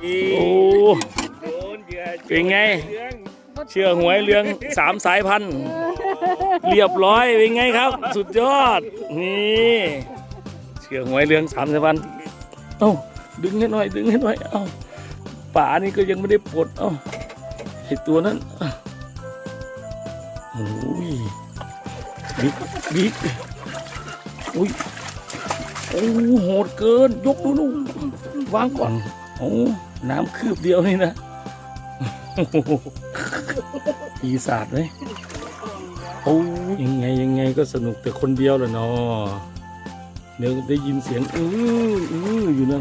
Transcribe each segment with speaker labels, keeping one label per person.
Speaker 1: โอ้
Speaker 2: โเป็
Speaker 1: นไง
Speaker 2: เชือง
Speaker 1: เชื่อหวยเรืองสามสายพันธุ์เรียบร้อยเป็นไงครับ สุดยอด นี่เชื่อหวยเรืองสามสายพันธุ์เอ้าดึงให้หน่อย ดึงให้หน่อยเอ้าป่านี่ก็ยังไม่ได้ปลดเอ้าไอตัวนั้นโอ้ยบิ๊กบิ๊กอุ้ยโอ้โหดเกิน ยกดูนู่นวางก่อนโอ้ น้ำคืบเดียวนี่นะปีศาจไหมโอ้ยังไงยังไงก็สนุกแต่คนเดียวแหละเนาะเดี๋ยวได้ยินเสียงอื้ออื้ออยู่นะ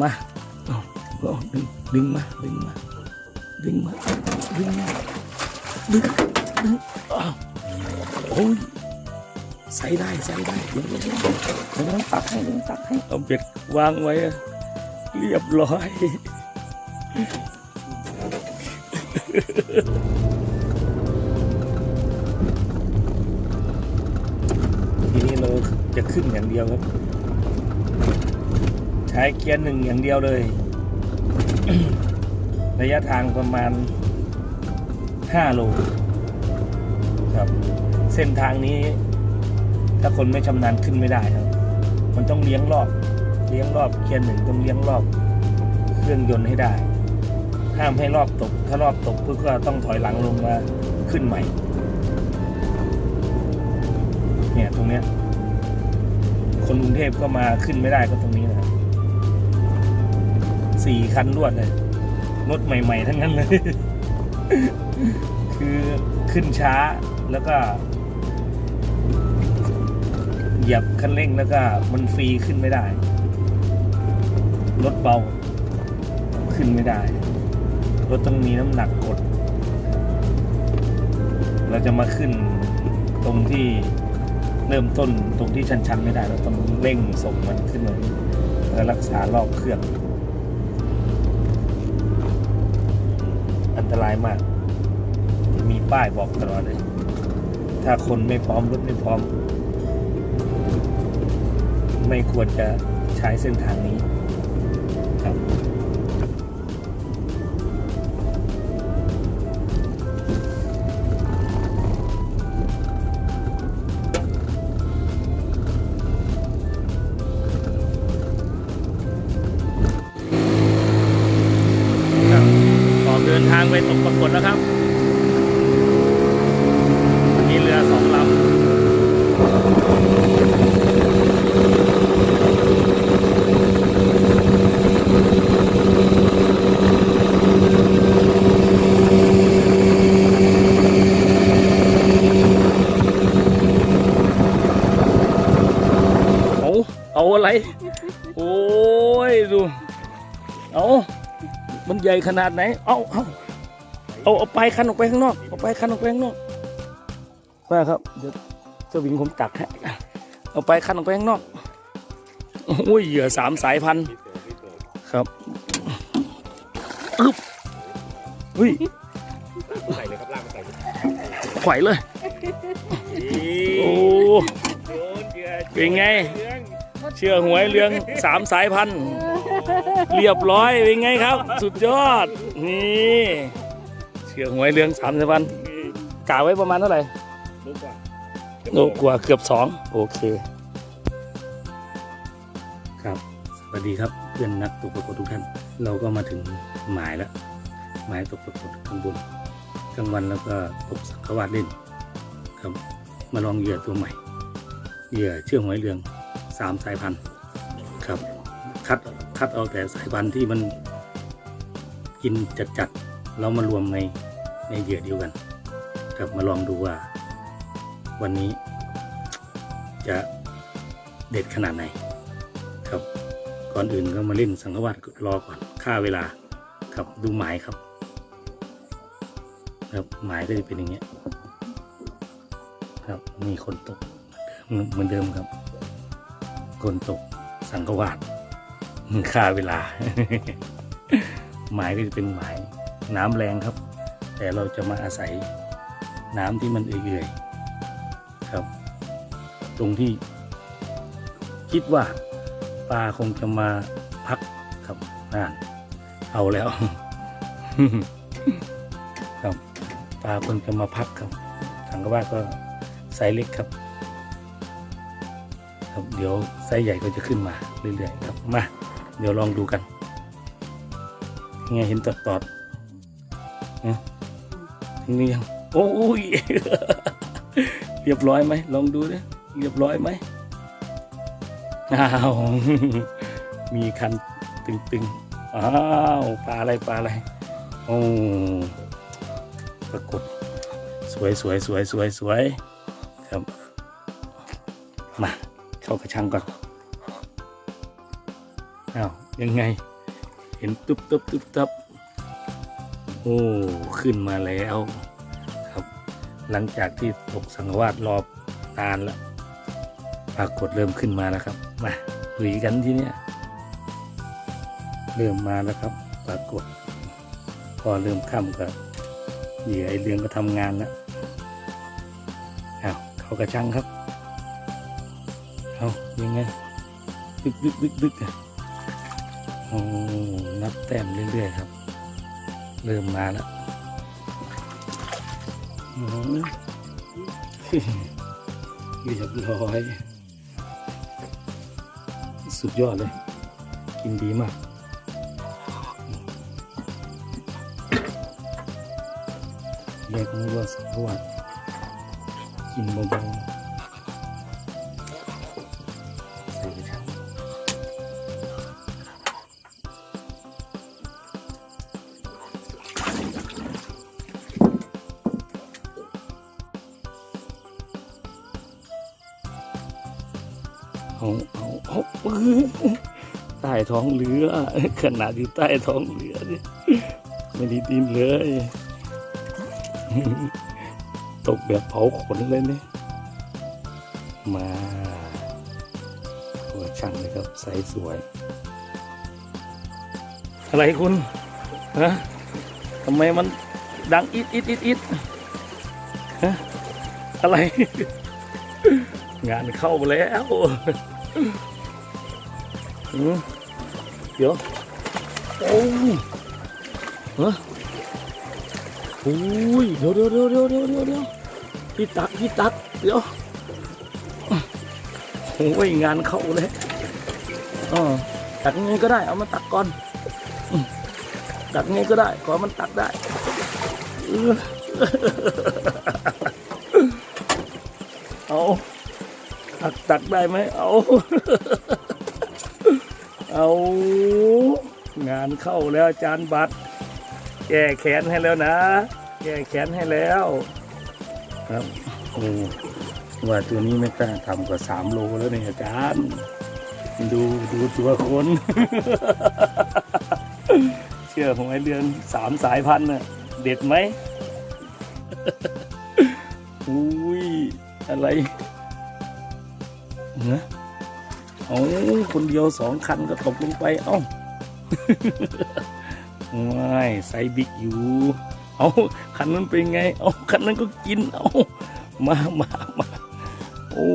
Speaker 1: มาเอาเอาดึงดึงมาดึงมาดึงมาดึงมาดึงดึงอ้าวโอ้ยใส่ได้ใส่ได้เดี๋ยวเดี๋ยวเดี๋ยวต้องตักให้เดี๋ยวต้องตักให้เอาเบ็ดวางไว้อะ เรียบร้อย ทีนี้เราจะขึ้นอย่างเดียวครับ ใช้เกียร์หนึ่งอย่างเดียวเลย ระยะทางประมาณ 5 โลครับ เส้นทางนี้ ถ้าคนไม่ชำนาญขึ้นไม่ได้ครับ มันต้องเลี้ยงรอบ เลี้ยงรอบเกียร์หนึ่งต้องเลี้ยงรอบเครื่องยนต์ให้ได้ ห้ามให้รอบตก ถ้ารอบตกปุ๊บก็ต้องถอยหลังลงมาขึ้นใหม่ เนี่ยตรงเนี้ย คนกรุงเทพก็มาขึ้นไม่ได้ก็ตรงนี้นะครับสี่คันรวดเลยรถใหม่ ๆ ทั้งนั้นเลย คือขึ้นช้าแล้วก็ เหยียบคันเร่งแล้วก็มันฟรีขึ้นไม่ได้ รถเบาขึ้นไม่ได้ รถต้องมีน้ำหนักกด เราจะมาขึ้นตรงที่เริ่มต้นตรงที่ชันๆไม่ได้เราต้องเร่งส่งมันขึ้นมาเพื่อรักษารอบเครื่อง อันตรายมาก มีป้ายบอกตลอดเลย ถ้าคนไม่พร้อมรถไม่พร้อม ไม่ควรจะใช้เส้นทางนี้ ใหญ่ขนาดไหน เอาเอาเอาเอาไปคันออกไปข้างนอก เอาไปคันออกไปข้างนอกว่าครับ เดี๋ยวเจ้าหวิงผมตักให้เอาไปคันออกไปข้างนอกโอ้ยเหยื่อสามสายพันธุ์ครับอึ๊บอุ้ย
Speaker 2: ใส่เลยครับลากมาใส่เลย
Speaker 1: ไขว่เลย โอ้
Speaker 2: โดนเหยื่อ
Speaker 1: เป็นไง
Speaker 2: เรื่อง
Speaker 1: เชื่อหวยเรืองสามสายพันธุ์ เรียบร้อยเป็นไงครับ สุดยอด นี่เชื่อหวยเรืองสามสายพันธุ์กะไว้ประมาณเท่าไหร่
Speaker 2: รู้กว่า
Speaker 1: โลกว่าเกือบสองโอเค ครับ สวัสดีครับเพื่อนนักตกปรากฏทุกท่าน เราก็มาถึงหมายแล้ว หมายตกปรากฏข้างบนกลางวันแล้วก็ตกสังขวาดเล่นครับมาลองเหยื่อตัวใหม่ เหยื่อเชื่อหวยเรืองสามสายพันธุ์ครับ คัด คัดเอาแต่สายพันธุ์ที่มันกินจัดๆเรามารวมในในเหยื่อเดียวกัน ครับมาลองดูว่า วันนี้ จะเด็ดขนาดไหน ครับ ก่อนอื่นก็มาเล่นสังฆวาสรอก่อนค่าเวลา ครับดูหมายครับ ครับหมายก็จะเป็นอย่างเงี้ย ครับมีคนตกเหมือนเดิมครับ คนตกสังฆวาส ค่าเวลา หมายก็จะเป็นหมายน้ำแรงครับ แต่เราจะมาอาศัยน้ำที่มันเอื่อยๆครับ ตรงที่ คิดว่าปลาคงจะมาพักครับนั่นเอาแล้วครับปลาคนจะมาพักครับทางก็ว่าก็ไซส์เล็กครับ ครับ เดี๋ยวไซส์ใหญ่ก็จะขึ้นมาเรื่อยๆครับมา เดี๋ยวลองดูกันไงเห็นตอดตอดนะถึงหรือยังโอ้ยเรียบร้อยไหมลองดูดิเรียบร้อยไหมอ้าวมีคันตึงๆอ้าวปลาอะไรปลาอะไรโอ้ปรากฏสวยสวยสวยสวยสวยครับมาเข้ากระชังก่อน อ้าวยังไง เห็นตุ๊บตุ๊บตุ๊บตับโอ้ขึ้นมาแล้วครับ หลังจากที่ตกสังวาสรอบนานแล้วปรากฏเริ่มขึ้นมาแล้วครับมาลุยกันที่เนี้ยเริ่มมาแล้วครับ ปรากฏ พอเริ่มค่ำก็เหยื่อไอเรืองก็ทำงานแล้วอ้าวเขากระชังครับเอายังไงดึกดึกดึกดึกอะ โอ้นับแต้มเรื่อยๆครับ เริ่มมาแล้วเรียบร้อย สุดยอดเลย กินดีมากเรียกมันว่าสังวัดกินเบาๆ เอาเอาเอาใต้ท้องเรือขนาดอยู่ใต้ท้องเรือเนี่ยไม่ได้ดินเลย ตกแบบเผาขนเลยเนี่ยมาตัวช่างเลยครับใสสวย อะไรคุณฮะทำไมมันดังอิดอิดอิดอิดฮะอะไร งานเข้าแล้ว อืมเดี๋ยวโอ้ฮะโอ้ยเดี๋ยวเดี๋ยวเดี๋ยวเดี๋ยวเดี๋ยวเดี๋ยวเดี๋ยวพี่ ตักได้ไหมเอา เอา งานเข้าแล้วจารย์บัตร แก้แขนให้แล้วนะ แก้แขนให้แล้ว ครับโอ้ว่าตัวนี้ไม่กล้าทำกว่าสามโลแล้วเนี่ยอาจารย์ดูดูตัวคน เชื่อผมไอ้เรือนสามสายพันธุ์น่ะ เด็ดไหมอุ้ย อะไร นะเอาคนเดียวสองคันก็ตกลงไป เอ้าว้ายไซส์บิ๊กอยู่ เอาคันนั้นเป็นไง เอาคันนั้นก็กิน เอามามามาโอ้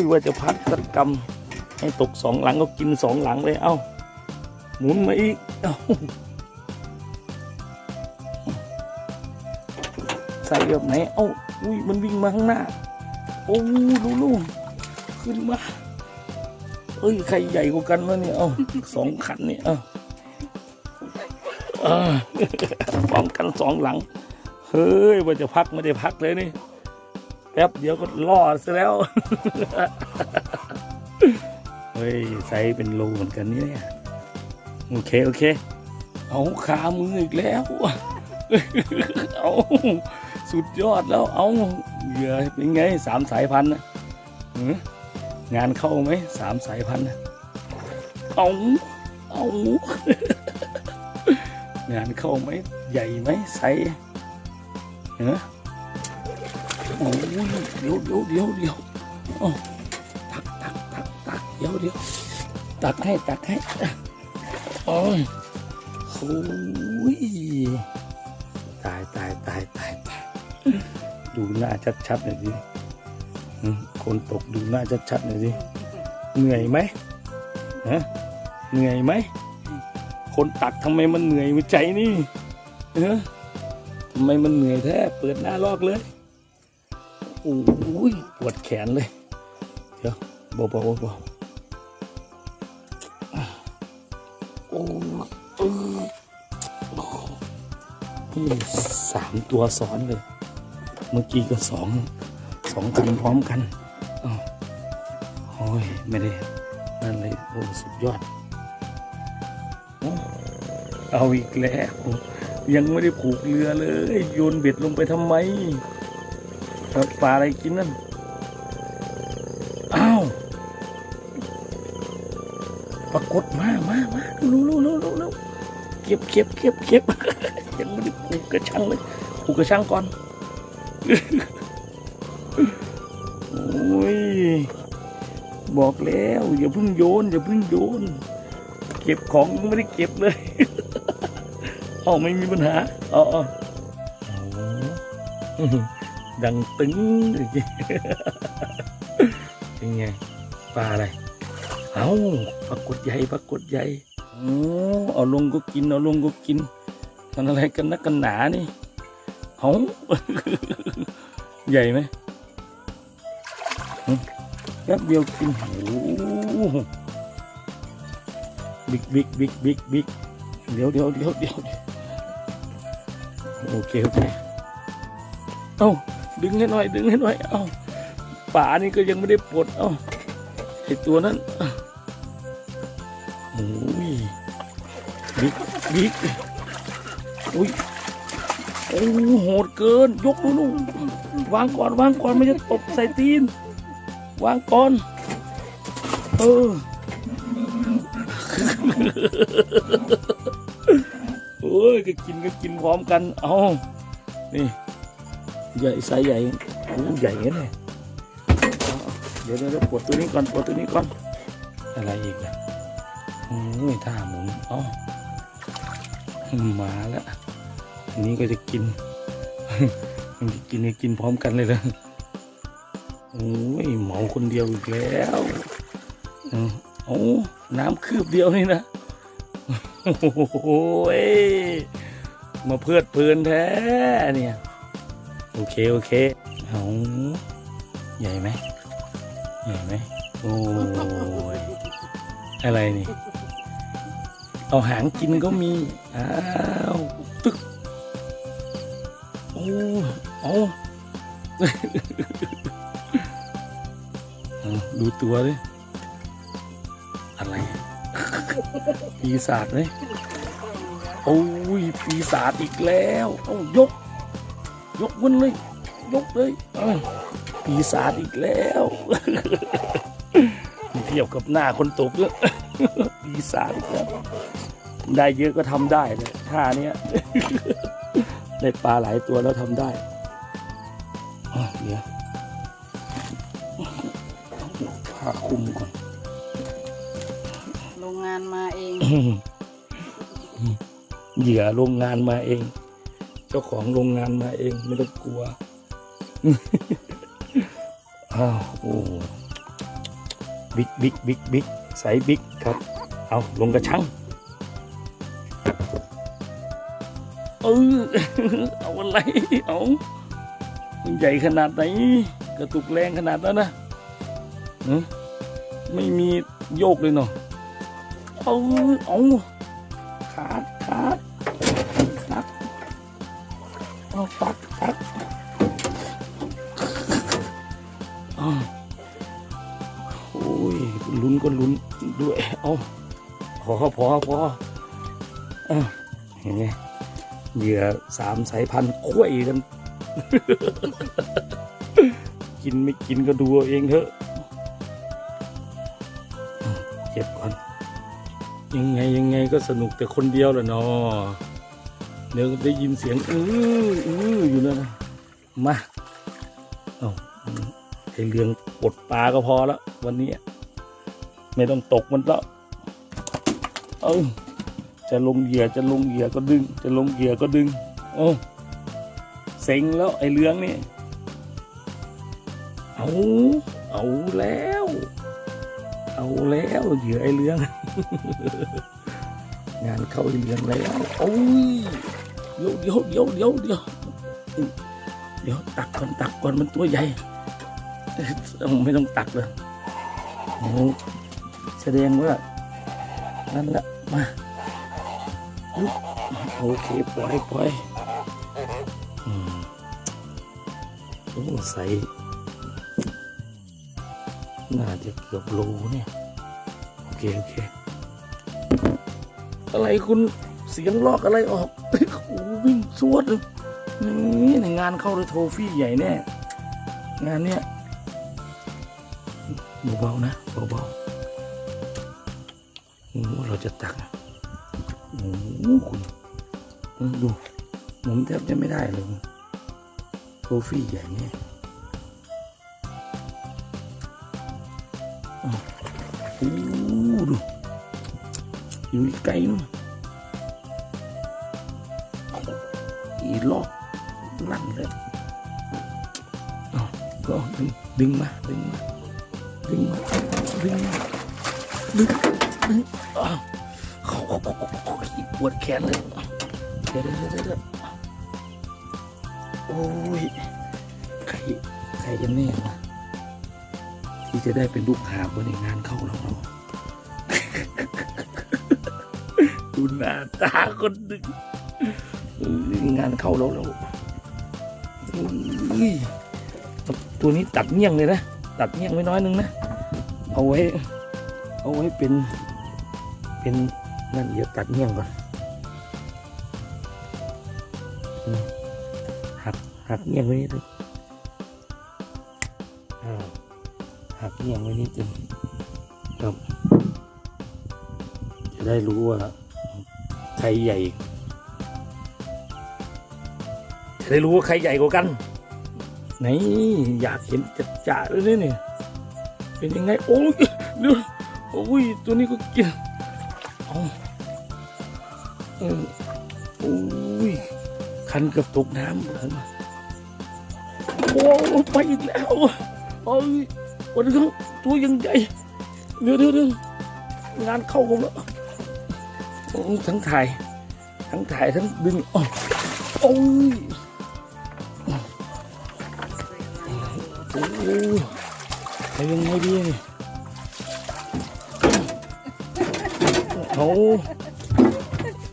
Speaker 1: ยว่าจะพักสักกรรม ให้ตกสองหลังก็กินสองหลังเลย เอาหมุนมาอีก เอาใส่แบบไหน เอ้าอุ้ยมันวิ่งมาข้างหน้า โอ้ลูลู ขึ้นมา เอ้ย ใครใหญ่กว่ากันวะเนี่ย เอ้าสองคันเนี่ยเอ้าเออพร้อมกันสองหลัง เฮ้ยว่าจะพักไม่ได้พักเลยนี่ แป๊บเดี๋ยวก็ล่อซะแล้ว เฮ้ยไซส์เป็นโลเหมือนกันเนี่ย โอเค โอเค เอาขามืออีกแล้ว เอาสุดยอดแล้ว เอาเหยื่อเป็นไงสามสายพันธุ์นะหือ งานเข้าไหมสามสายพันธุ์นะเอาเอางานเข้าไหมใหญ่ไหมไซส์เออโอ้ยเดี๋ยวเดี๋ยวเดี๋ยวเดี๋ยวโอ้ตักตักตักตักเดี๋ยวเดี๋ยวตักให้ตักให้โอ้ยโอ้ยตายตายตายตายตายดูหน้าชัดๆหน่อยสิอืม คนตกดูหน้าชัดๆหน่อยสิเหนื่อยไหมฮะเหนื่อยไหม คนตักทำไมมันเหนื่อยหัวใจนี่เออทำไมมันเหนื่อยแท้เปิดหน้าลอกเลยโอ้ยปวดแขนเลยเดี๋ยวเบาๆเบาๆอะโอ้สามตัวซ้อนเลย เมื่อกี้ก็สองสองคันพร้อมกัน ยไม่ได้นั่นเลยโอ้สุดยอด เอาอีกแล้ว ยังไม่ได้ผูกเรือเลยโยนเบ็ดลงไปทำไมปลาอะไรกินนั่นอ้าวปรากฏมามามาลูลูลูลูลูเก็บเก็บเก็บเก็บยังไม่ได้ผูกกระชังเลยผูกกระชังก่อน บอกแล้วอย่าเพิ่งโยนอย่าเพิ่งโยน เก็บของไม่ได้เก็บเลย เอาไม่มีปัญหาเอาเอาดังตึงเลยเป็นไงปลาอะไร เอาปรากฏใหญ่ปรากฏใหญ่โอ้เอาลงก็กินเอาลงก็กินมันอะไรกันนักกันหนานี่เอาใหญ่ไหม ป๊บเดียวกินโอ้โหบิ๊กบิ๊กบิ๊กบิ๊กบิ๊กเดี๋ยวเดี๋ยวเดี๋ยวเดี๋ยวโอเคโอเคเอ้าดึงให้หน่อย ดึงให้หน่อย เอ้าป่านี่ก็ยังไม่ได้ปลดเอ้าไอตัวนั้นโอ้ยบิ๊กบิ๊กอุ้ยโอ้โหดเกิน ยกดูนู่นวางก่อนวางก่อนไม่จะตกใส่ตีน วางก่อนเออโอ้ยก็กินก็กินพร้อมกัน เอานี่ใหญ่ไซส์ใหญ่โอ้ใหญ่เงี้ยเลยเดี๋ยวเดี๋ยวปวดตัวนี้ก่อนปวดตัวนี้ก่อน อะไรอีกนะโอ้ยท่าหมุนอ๋อมาแล้วนี้ก็จะกินมันกินก็กินพร้อมกันเลยเลย โอ้ยเหมาคนเดียวอีกแล้วเอาเอาน้ำคืบเดียวนี่นะโอ้ยมาเพลิดเพลินแท้เนี่ย โอเค โอเคเอาใหญ่ไหมใหญ่ไหมโอ้ยอะไรนี่ เอาหางกินก็มี อ้าว ตึกโอ้เอาเอา ดูตัวเลยอะไร ปีศาจเลยโอ้ยปีศาจอีกแล้วเอายก ยกมันเลย ยกเลยเอ้ยปีศาจอีกแล้วเทียบกับหน้าคนตกเลยปีศาจอีกแล้วได้เยอะก็ทำได้เลยท่าเนี้ยได้ปลาหลายตัวแล้วทำได้ เหยื่อโรงงานมาเอง เจ้าของโรงงานมาเอง ไม่ต้องกลัว อ้าวโอ้บิ๊กบิ๊กบิ๊กบิ๊กใส่บิ๊กครับ เอาลงกระชังเออเอาอะไร เอามันใหญ่ขนาดไหน กระตุกแรงขนาดนั้นนะไม่มีโยกเลยเนาะ เอาเอาขาดขาดตักเอาตักตักอ้าวโอ้ยลุ้นก็ลุ้นด้วย เอาพอพอพออะเห็นไหมเหยื่อสามสายพันธุ์คุ้ยกัน กินไม่กินก็ดูเอาเองเถอะเก็บก่อน ยังไงยังไงก็สนุกแต่คนเดียวแหละเนาะเดี๋ยวได้ยินเสียงอื้ออื้ออยู่นั่นนะมาเอาไอเรื่องปดปลาก็พอแล้ววันนี้ ไม่ต้องตกมันแล้วเออจะลงเหยื่อจะลงเหยื่อก็ดึง จะลงเหยื่อก็ดึง โอ้เซ็งแล้วไอเรื่องนี่เอาเอาแล้ว เอาแล้วเหยื่อไอเรื่อง งานเข้าอีเหลืองแล้วโอ้ยเดี๋ยวเดี๋ยวเดี๋ยวเดี๋ยวเดี๋ยวเดี๋ยวตักก่อนตักก่อนมันตัวใหญ่ไม่ต้องตักเลยโอ้แสดงว่านั่นละมาโอเคปล่อยปล่อยอืมโอ้ใส่น่าจะเกือบโลเนี่ย โอเค โอเค อะไรคุณเสียงลอกอะไรออกโอ้โหวิ่งสวดเลยนี่ในงานเข้าเลยโทฟี่ใหญ่แน่ งานเนี้ยเบาๆนะเบาๆโอ้เราจะตักโอ้โหคุณดูหมุนแทบจะไม่ได้เลยโทฟี่ใหญ่แน่อ้ อยู่ไกลนู่นอีลอกลั่นเลยเอาก็ดึงดึงมาดึงมาดึงมาดึงมาดึงดึงอ้าวโอ้โหปวดแขนเลยเดี๋ยวเดี๋ยวเดี๋ยวโอ้ยใครใครจะแน่นะที่จะได้เป็นลูกหาบในงานเข้าเราเนาะ ดูหน้าตาคนหนึ่งงานเข้าแล้วแล้วเอ้ยตัวนี้ตัดเงี้ยงเลยนะ ตัดเงี้ยงไว้น้อยหนึงนะ เอาไว้ เอาไว้เป็น เป็นนั่นเดี๋ยวตัดเงี้ยงก่อนหักหักเงี้ยงไว้นิดนึงหักเงี้ยงไว้นิดนึงครับ จะได้รู้ว่า ใครใหญ่ จะได้รู้ว่าใครใหญ่กว่ากัน ไหนอยากเห็นจัดจ่าเลยเนี่ยเป็นยังไง โอ้ยดี๋ยวโอ้ยตัวนี้ก็กินเอาเออโอ้ยคันกับตกน้ำผมโอ้ไปอีกแล้วโอ้ยวันนี้ตัวยังใหญ่เดี๋ยวเดี๋ยวงานเข้าผมแล้วโอ้ ทั้งถ่าย ทั้งถ่ายทั้งดึงโอ้โอ้ยโอ้ยไปยังไงดีนี่โอ้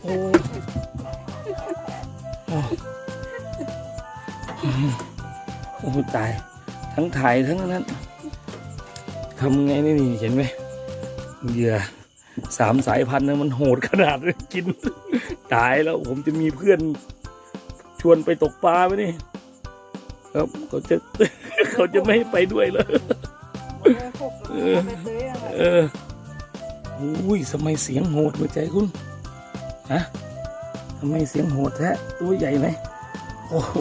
Speaker 1: โอ้โอ้ตาย ทั้งถ่ายทั้งนั้นทำไงนี่นี่เห็นไหมเหยื่อ สามสายพันธุ์นะมันโหดขนาดนี้กิน ตายแล้วผมจะมีเพื่อน ชวนไปตกปลาไหมนี่ ครับเขาจะเขาจะไม่ให้ไปด้วยเลยเออเอออุ้ยทำไมเสียงโหดหัวใจคุณฮะทำไมเสียงโหดแท้ตัวใหญ่ไหมโอ้โห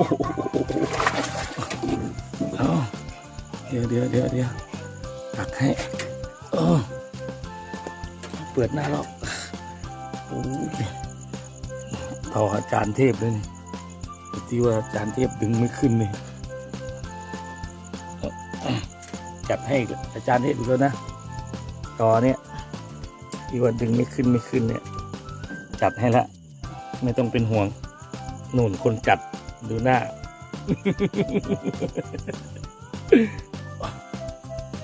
Speaker 1: เอาเดี๋ยวเดี๋ยวเดี๋ยวเดี๋ยวตักให้เออ เปิดหน้าแล้วโอ้ยเท่าอาจารย์เทพเลยนี่ที่ว่าอาจารย์เทพดึงไม่ขึ้นเลยจัดให้อาจารย์เทพอีกแล้วนะต่อเนี่ยที่ว่าดึงไม่ขึ้นไม่ขึ้นเนี่ย จัดให้ละ ไม่ต้องเป็นห่วงหนู่นคนจัดดูหน้า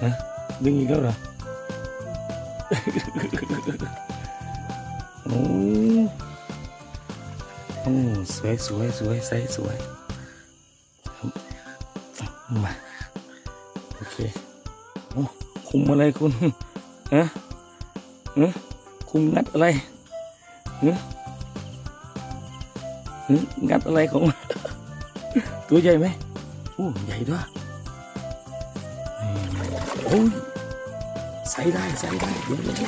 Speaker 1: ฮะดึงอีกแล้วเหรอ โอ้โอ้สวยสวยสวยใสสวยมาโอเคโอ้คุมอะไรคุณฮะฮะคุมงัดอะไรฮะฮะงัดอะไรของตัวใหญ่ไหมโอ้ใหญ่ด้วยโอ้ย ใส่ได้ใส่ได้เดี๋ยวเดี๋ยวเดี๋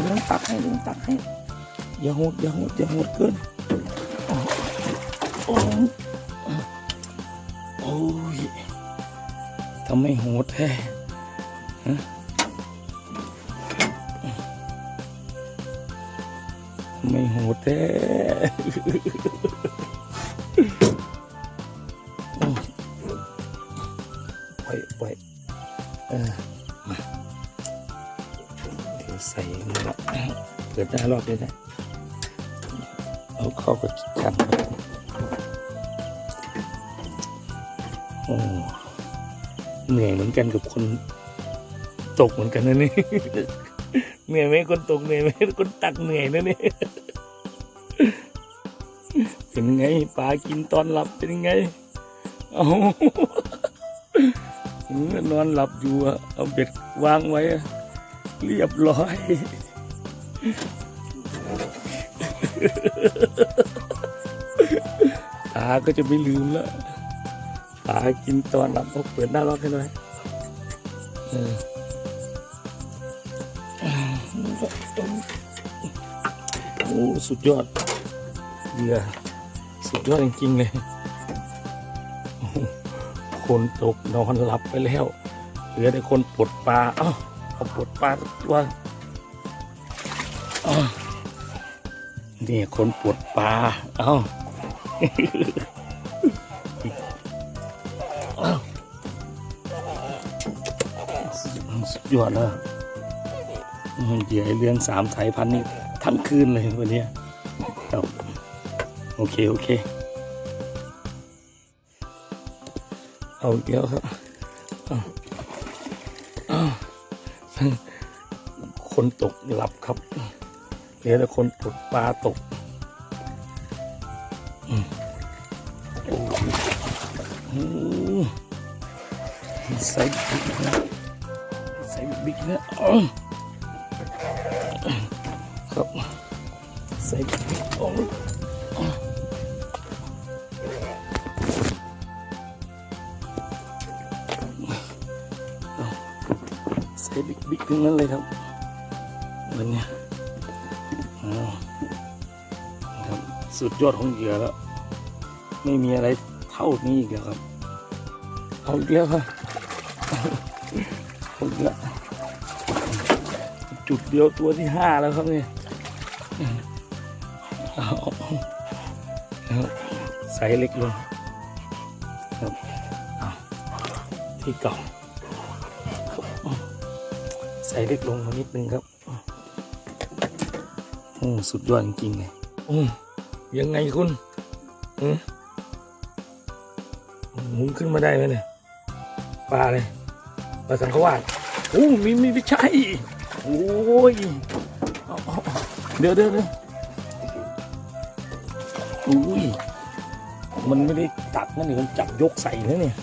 Speaker 1: ยวต้องตักให้ต้องตักให้อย่าโหดอย่าโหดอย่าโหดเกินโอ้โอ้โอ้ยทำไมโหดแท้ฮะทำไมโหดแท้ เดี๋ยวใส่นี่ละเปิดได้รอบเลยนะก็คิดกันครับโอ้เหนื่อยเหมือนกันกับคนตกเหมือนกันนะนี่เหนื่อยไหมคนตกเหนื่อยไหมคนตักเหนื่อยนะนี่เป็นไงปลากินตอนหลับเป็นไงเอาเออนอนหลับอยู่เอาเบ็ดวางไว้ เรียบร้อย ตาก็จะไม่ลืมแล้วตากินตอนหลับเขาเปิดหน้าล็อกให้หน่อยเออโอ้สุดยอดเหยื่อสุดยอดจริงๆเลย คนตกนอนหลับไปแล้ว เหลือแต่คนปลดปลา เอ้าเอาปลดปลาตัว นี่คนปลดปลา เอา้าสุดยอดแล้วเดี๋ยวไอ้เรืองสามสายพันธุ์นี่ทั้งคืนเลยวันนี้โอเค โอเค เอาอีกแล้วครับคนตกหลับครับ เหลือแต่คนตกปลาตกใส่บิ๊กนะใส่บิ๊กนะครับใส่บิ๊กโอ้ใส่บิ๊กบิ๊กทั้งนั้นเลยครับวันเนี้ สุดยอดของเหยื่อแล้ว ไม่มีอะไรเท่านี้อีกแล้วครับเอาอีกแล้วครับเอาอีกแล้วจุดเดียวตัวที่ห้าแล้วครับเนี่ยเอาเอาใส่เล็กลงครับเอาที่เก่าครับใส่เล็กลงมานิดนึงครับ โอ้ สุดยอดจริงๆเลยโอ้ ยังไงคุณอืมหมุนขึ้นมาได้ไหมเนี่ยปลาเลยปลาสังขวาดโอ้มีมีไม่ใช่โอ้ยเอาเอเดี๋ยวเดี๋ยวเดี๋ยวอุ้ยมันไม่ได้ตัดนั่นนี่มันจับยกใส่นะเนี่ย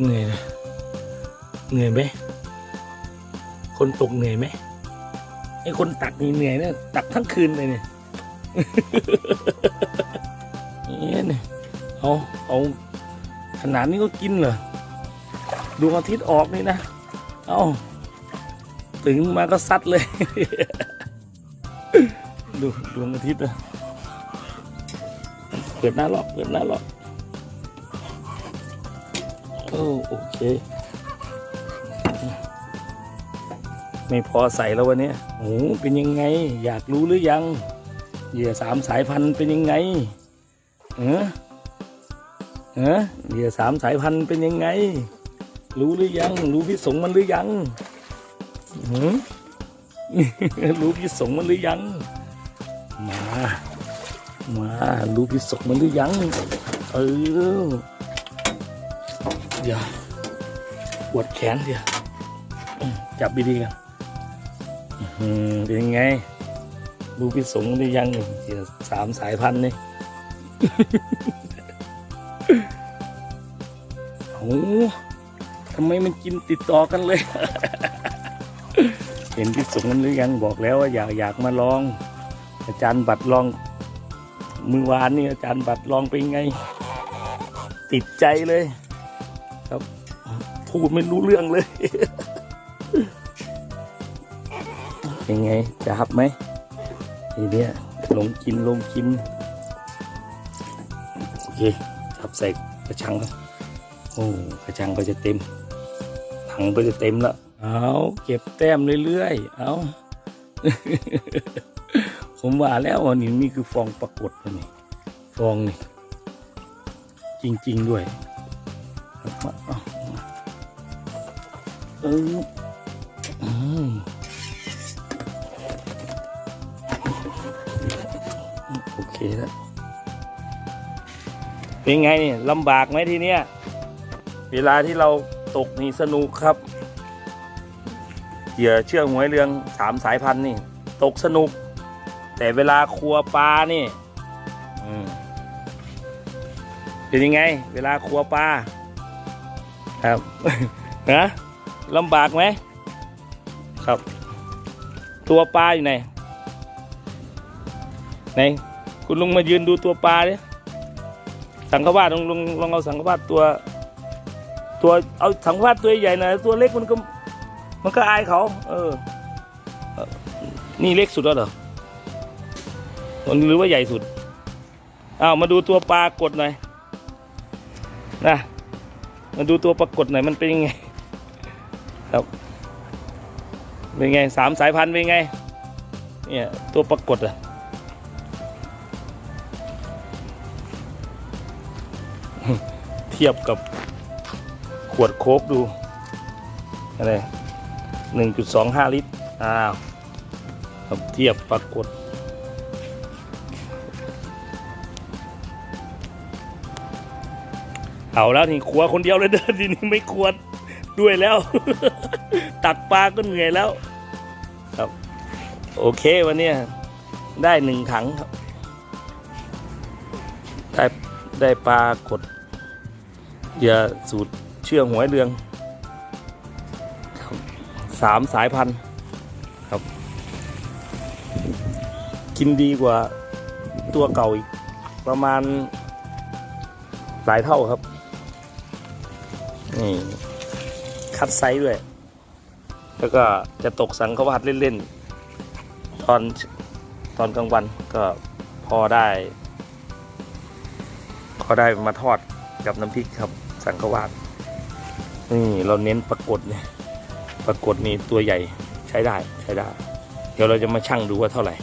Speaker 1: เหนื่อยนะเหนื่อยไหมคนตกเหนื่อยไหม ไอ้คนตักนี่เหนื่อยเนะตักทั้งคืนเลยเนี่ยเนี่ยเนี่ยเอาเอาขนาดนี้ก็กินเหรอดวงอาทิตย์ออกนี่นะ เอาถึงมาก็ซัดเลย ดูดวงอาทิตย์นะเปิดหน้าหลอกเปิดหน้าหลอกโอโอเค ไม่พอใส่แล้ววันนี้โอ้เป็นยังไง อยากรู้หรือยังเหยื่อสามสายพันธุ์เป็นยังไงเออเออเหยื่อสามสายพันธุ์เป็นยังไง รู้หรือยัง รู้พิสงมันหรือยังหืมรู้พิสงมันหรือยัง มา มารู้พิสงมันหรือยัง เออเดี๋ยวปวดแขนเดี๋ยวจับดีๆกัน เป็นยังไงรู้พิษสงหรือยังเหยื่อสามสายพันธุ์นี่โอ้ทำไมมันกินติดต่อกันเลย เห็นที่ส่งมันหรือยังบอกแล้วว่าอยากอยากมาลอง อาจารย์บัตรลอง มือวานนี่อาจารย์บัตรลองเป็นไง ติดใจเลย ครับพูดไม่รู้เรื่องเลย ไงจะหับไหมทีเนี้ยลงกินลงกินโอเคจับใส่กระชังโอ้กระชังก็จะเต็มถังก็จะเต็มล้วเอาเก็บแต้มเรื่อยๆเอาผมว่าแล้วว่านี่นี่คือฟองปรากฏนะนี่ฟองนี่จริง ๆ ด้วยเอาเอ แล้วเป็นไงนี่ลำบากไหมทีเนี้ยเวลาที่เราตกนี่สนุกครับเหยื่อเชือกหวยเรืองสามสายพันธุ์นี่ ตกสนุก แต่เวลาครัวปลานี่เป็นยังไง เวลาครัวปลาครับฮะลำบากไหมครับ ตัวปลาอยู่ไหนไหน คุณลุงมายืนดูตัวปลาดิสังขวาสลองลองลองเอาสังขวาสตัว ตัวเอาสังขวาสตัวใหญ่หน่อยตัวเล็กมันก็ มันก็อายเขา เออ นี่เล็กสุดแล้วเหรอมันหรือว่าใหญ่สุดเอามาดูตัวปลากดหน่อยนะมาดูตัวปลากดหน่อยมันเป็นยังไง ครับเป็นไงสามสายพันธุ์เป็นไง เนี่ยตัวปรากฏอะ ทียบกับขวดโค้กดูอะไรหนึ่งจุดสองห้าลิตร อ้าวเทียบปรากฏเอาแล้วนี่ครัวคนเดียวเลยเดินทีนี้ไม่ควรด้วยแล้ว ตักปลาก็เหนื่อยแล้ว ครับ โอเควันนี้ได้หนึ่งถังครับ ได้ได้ปลากด เหยื่อสูตรเชื่องหวยเรืองสามสายพันธุ์ครับ กินดีกว่าตัวเก่าอีก ประมาณหลายเท่าครับ นี่คัดไซส์ด้วย แล้วก็จะตกสังขวาดเล่นๆ ตอนตอนกลางวันก็พอได้ พอได้มาทอด กับน้ำพริกครับสังขวาดนี่เราเน้นปรากฏเนี่ยปรากฏนี่ตัวใหญ่ใช้ได้ใช้ได้ เดี๋ยวเราจะมาชั่งดูว่าเท่าไหร่